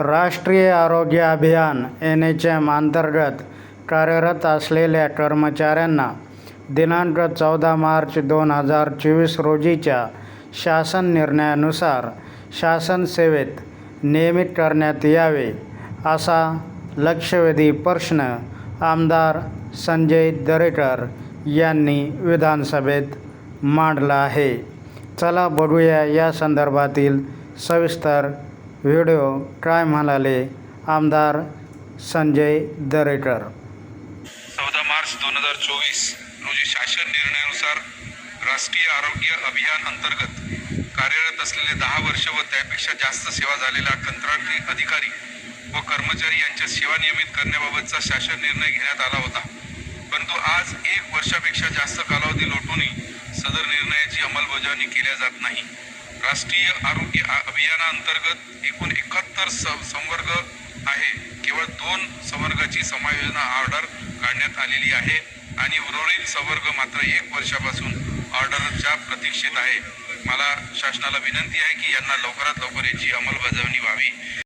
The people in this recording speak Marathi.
राष्ट्रीय आरोग्य अभियान एन एच एम अंतर्गत कार्यरत असलेल्या कर्मचाऱ्यांना दिनांक चौदा मार्च दोन हजार चोवीस रोजीच्या शासन निर्णयानुसार शासन सेवेत नियमित करण्यात यावे असा लक्षवेधी प्रश्न आमदार संजय दरेकर यांनी विधानसभेत मांडला आहे. चला बघूया या संदर्भातील सविस्तर व्हिडिओ काय म्हणाले आमदार संजय दरेकर? चौदा मार्च दोन हजार चोवीस रोजी शासन निर्णयानुसार राष्ट्रीय आरोग्य अभियान अंतर्गत कार्यरत असलेले दहा वर्ष व त्यापेक्षा जास्त सेवा झालेल्या कंत्राटी अधिकारी व कर्मचारी यांच्या सेवा नियमित करण्याबाबतचा शासन निर्णय घेण्यात आला होता. परंतु आज एक वर्षापेक्षा जास्त कालावधी लोटूनही सदर निर्णयाची अंमलबजावणी केल्या जात नाही. राष्ट्रीय आरोग्य आ- अभियानाअंतर्गत एकूण एकाहत्तर स संवर्ग आहे. केवळ दोन संवर्गाची समायोजना ऑर्डर काढण्यात आलेली आहे आणि उर्वरित संवर्ग मात्र एक वर्षापासून ऑर्डरच्या प्रतीक्षेत आहे. मला शासनाला विनंती आहे की यांना लवकरात लवकर याची अंमलबजावणी व्हावी.